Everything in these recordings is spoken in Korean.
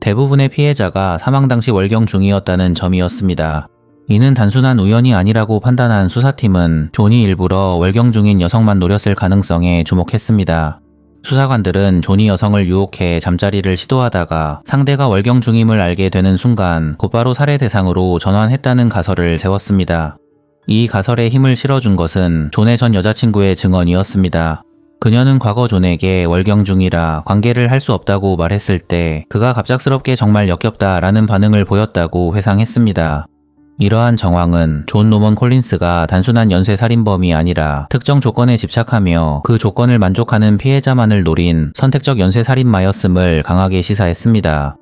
대부분의 피해자가 사망 당시 월경 중이었다는 점이었습니다. 이는 단순한 우연이 아니라고 판단한 수사팀은 존이 일부러 월경 중인 여성만 노렸을 가능성에 주목했습니다. 수사관들은 존이 여성을 유혹해 잠자리를 시도하다가 상대가 월경 중임을 알게 되는 순간 곧바로 살해 대상으로 전환했다는 가설을 세웠습니다. 이 가설에 힘을 실어준 것은 존의 전 여자친구의 증언이었습니다. 그녀는 과거 존에게 월경 중이라 관계를 할 수 없다고 말했을 때 그가 갑작스럽게 정말 역겹다라는 반응을 보였다고 회상했습니다. 이러한 정황은 존 노먼 콜린스가 단순한 연쇄 살인범이 아니라 특정 조건에 집착하며 그 조건을 만족하는 피해자만을 노린 선택적 연쇄 살인마였음을 강하게 시사했습니다.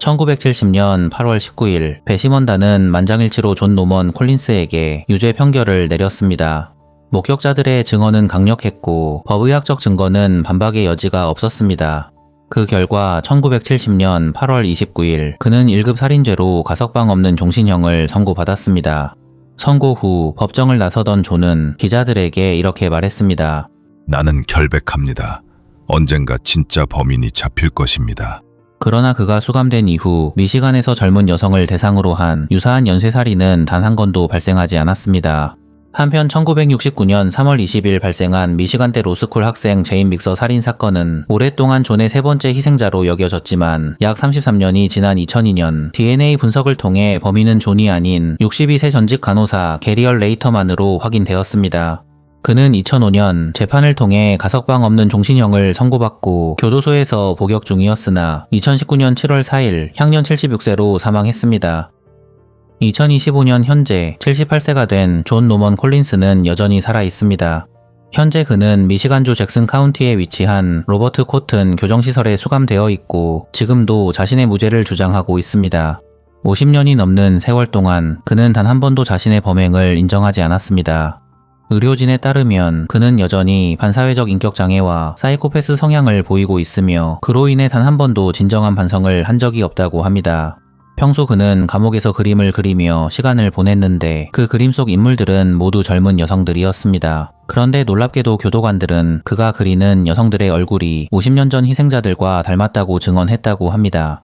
1970년 8월 19일 배심원단은 만장일치로 존 노먼 콜린스에게 유죄 판결을 내렸습니다. 목격자들의 증언은 강력했고 법의학적 증거는 반박의 여지가 없었습니다. 그 결과 1970년 8월 29일 그는 1급 살인죄로 가석방 없는 종신형을 선고받았습니다. 선고 후 법정을 나서던 존은 기자들에게 이렇게 말했습니다. 나는 결백합니다. 언젠가 진짜 범인이 잡힐 것입니다. 그러나 그가 수감된 이후 미시간에서 젊은 여성을 대상으로 한 유사한 연쇄살인은 단 한 건도 발생하지 않았습니다. 한편 1969년 3월 20일 발생한 미시간대 로스쿨 학생 제인 믹서 살인 사건은 오랫동안 존의 세 번째 희생자로 여겨졌지만 약 33년이 지난 2002년 DNA 분석을 통해 범인은 존이 아닌 62세 전직 간호사 게리얼 레이터만으로 확인되었습니다. 그는 2005년 재판을 통해 가석방 없는 종신형을 선고받고 교도소에서 복역 중이었으나 2019년 7월 4일 향년 76세로 사망했습니다. 2025년 현재 78세가 된 존 노먼 콜린스는 여전히 살아 있습니다. 현재 그는 미시간주 잭슨 카운티에 위치한 로버트 코튼 교정시설에 수감되어 있고 지금도 자신의 무죄를 주장하고 있습니다. 50년이 넘는 세월 동안 그는 단 한 번도 자신의 범행을 인정하지 않았습니다. 의료진에 따르면 그는 여전히 반사회적 인격장애와 사이코패스 성향을 보이고 있으며 그로 인해 단 한 번도 진정한 반성을 한 적이 없다고 합니다. 평소 그는 감옥에서 그림을 그리며 시간을 보냈는데 그 그림 속 인물들은 모두 젊은 여성들이었습니다. 그런데 놀랍게도 교도관들은 그가 그리는 여성들의 얼굴이 50년 전 희생자들과 닮았다고 증언했다고 합니다.